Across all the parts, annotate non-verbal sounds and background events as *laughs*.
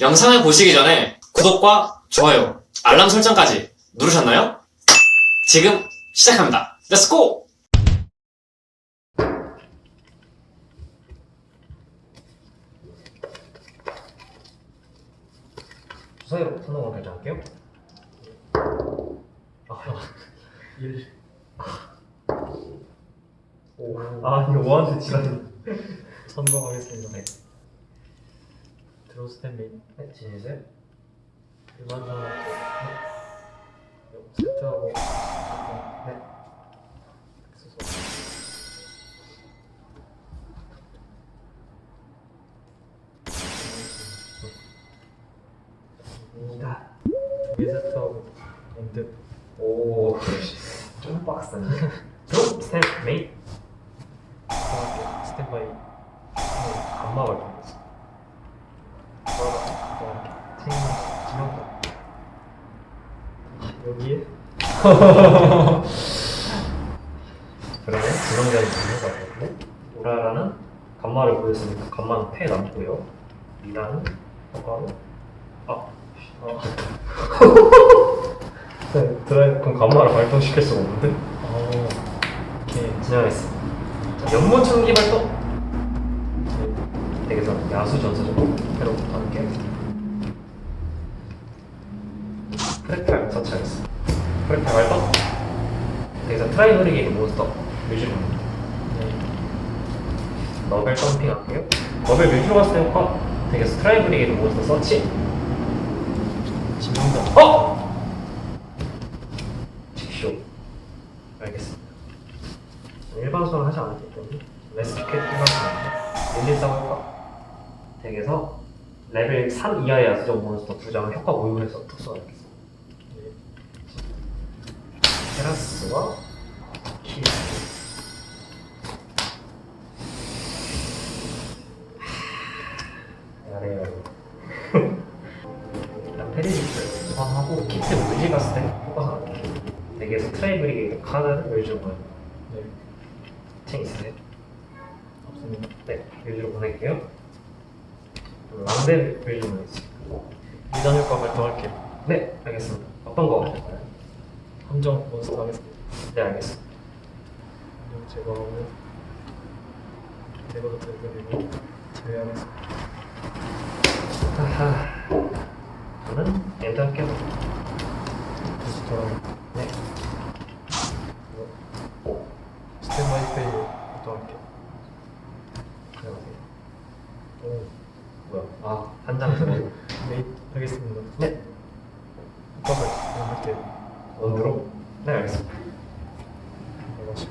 영상을 보시기 전에 구독과 좋아요, 알람 설정까지 누르셨나요? 지금 시작합니다. Let's go! 주사위로 선호가 결정할게요. 아, 1. 오. 아, 이거 뭐하는데 지금. 성공하겠습니다. 네. 네, 진행해주세요. 일반 상황. 세트하고. 네. 입니다. 두개 세트하고. 엔드. 오, 좀 빡센데. 드롭, 스텝, 메이. 스탠바이. 감막을 그러면 지명자는 있는 것 같은데. 우라라는 감마를 보였으니까 감마는 패 남고요. 미라는 효과로. 아, 어. *laughs* 네, 드라이브 그럼 감마를 발동시킬 수가 없는데? 어. 오케이. 진행하겠습니다. 자, 연모청기 발동. 덱에서 야수 전사적으로 패로부터 함께 프레탈 터치하겠습니다. 프레탈 발동. 덱에서 트라이 흐리게 몬스터 뮤즈입니다. 네. 너벨 덤핑 할게요. 너벨 때 효과. 덱에서 트라이 흐리게 몬스터 서치. 지명자. 어! 직쇼. 알겠습니다. 일반 수는 하지 않았기 때문에 일반 수는 릴리 싸울까? 덱에서 레벨 3 이하의 야수적 몬스터 두 장을 효과 보유해서 특수화하겠습니다. 네. 테라스와. 일단 페리지트 소환하고 키트 물질 갔을 때 효과가 트레이브리게 카드를 멸주로 보내 네. 팅 있으세요? 없습니다. 네, 멸주로 보낼게요 랑데 멸주 보내겠습니다 이단 효과 발동할게요. 네, 알겠습니다 어떤 거 하실까요? 함정 몬스터 하겠습니다. 네, 알겠습니다 함정 제거하고. 제거도 제거리고. 제외하겠습니다. 하하 저는 엔드 할게요 다시 돌아가. 네, 스탠바이 페이 발동할게요. 들어가세요 오. 뭐야, 아, 한장 들어오고 메이 하겠습니다. 네, 효과 발동할게요. 원드로? 네, 알겠습니다 나가시고.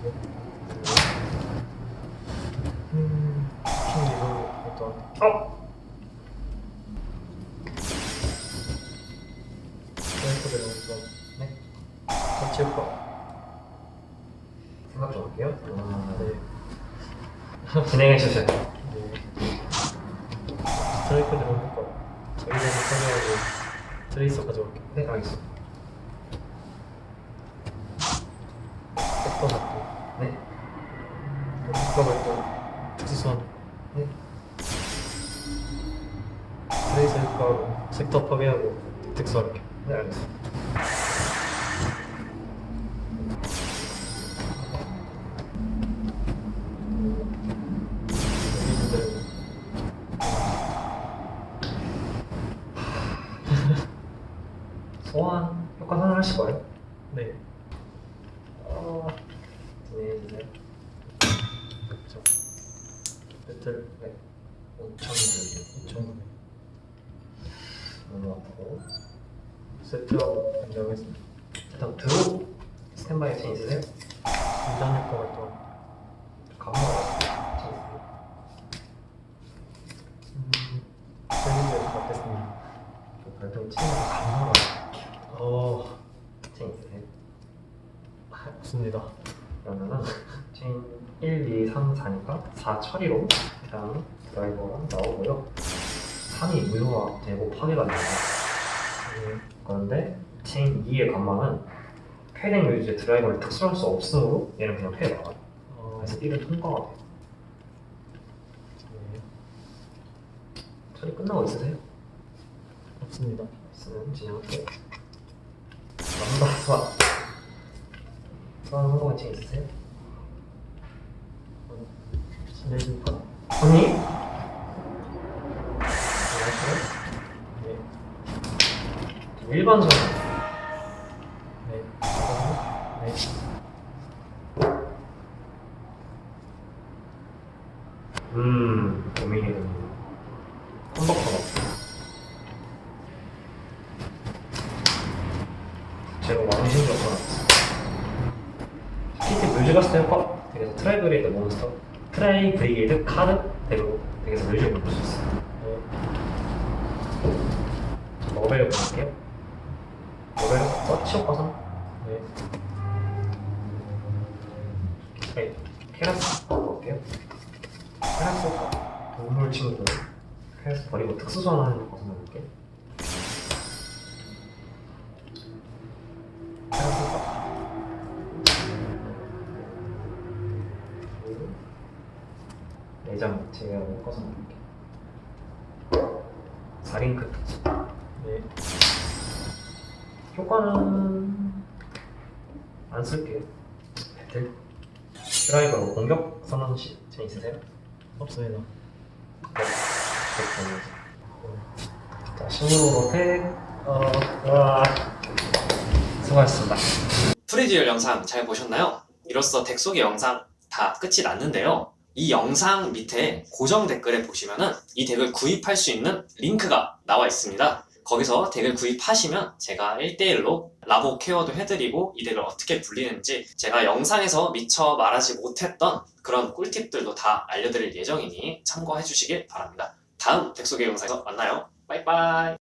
음. 킹 이걸로 발동할게요. 어! 네, 아, 네. 네. 스트라이커들의 효과. 저희가 처리하고 트레이서 가져올게요. 네, 알겠습니다 섹터 파괴하고 특수할게요. 네, 알겠습니다 여기분들 소환 효과 선언 하실 거예요? 네. 어... 진행해 주세요 그렇죠. 배틀 네 5천 2,000원. 넘어갔고 세트하고 변경했습니다. 일단 드로 스탠바이 체 있으세요? 인단 효과 발동. 감마가 체 있으세요? 음, 세리즈 받겠습니다. 저 별도 체에서 감마가 어, 체 있으세요? 없습니다. 그러면은 체인 1, 2, 3, 4니까 4 처리로 일단 드라이버가 나오고요 3이 무효화 되고 파괴가 됩니다 네. 그런데 체인 2의 감마는 패딩 유지의 드라이버를 특수할 수 없으므로 얘는 그냥 패에 나가요 어, 그래서 1은 통과가 돼요 네. 처리 끝나고 있으세요? 없습니다. 쓰는 진영할게요. 남다 소환. 소환 성공한 책 있으세요? 신내신파 언니? 1번 선언. 네. 네. 음, 고민이 됩니다. 한복 선언. 제가 왕신 조건. 키트 뮤즈 갔을 때 효과? 되게 트라이 브레이드 몬스터. 트라이브레이드 카드 대로 되게 서 뮤즈를 볼수 있어요. 먹어보려고 할게요. 서치 효과 3. 네. 네. 볼게요. 케라스 효과 동물 친구 케라스 버리고 특수 소환하는 거 벗어나볼게요. 케라스 효과 그리고 내장 제외하고 벗어나볼게요. 4링크 특수 네. 효과는 안 쓸게요. 배틀 드라이버로 공격 선언 시제 있으세요? 없습니다. 네. 자, 신으로 팩. 어, 와. 수고하셨습니다. 프리듀얼 영상 잘 보셨나요? 이로써 덱 소개 영상 다 끝이 났는데요. 이 영상 밑에 고정 댓글에 보시면은 이 덱을 구입할 수 있는 링크가 나와 있습니다. 거기서 덱을 구입하시면 제가 1대1로 라보 케어도 해드리고 이 덱을 어떻게 불리는지 제가 영상에서 미처 말하지 못했던 그런 꿀팁들도 다 알려드릴 예정이니 참고해 주시길 바랍니다. 다음 덱 소개 영상에서 만나요. 빠이빠이.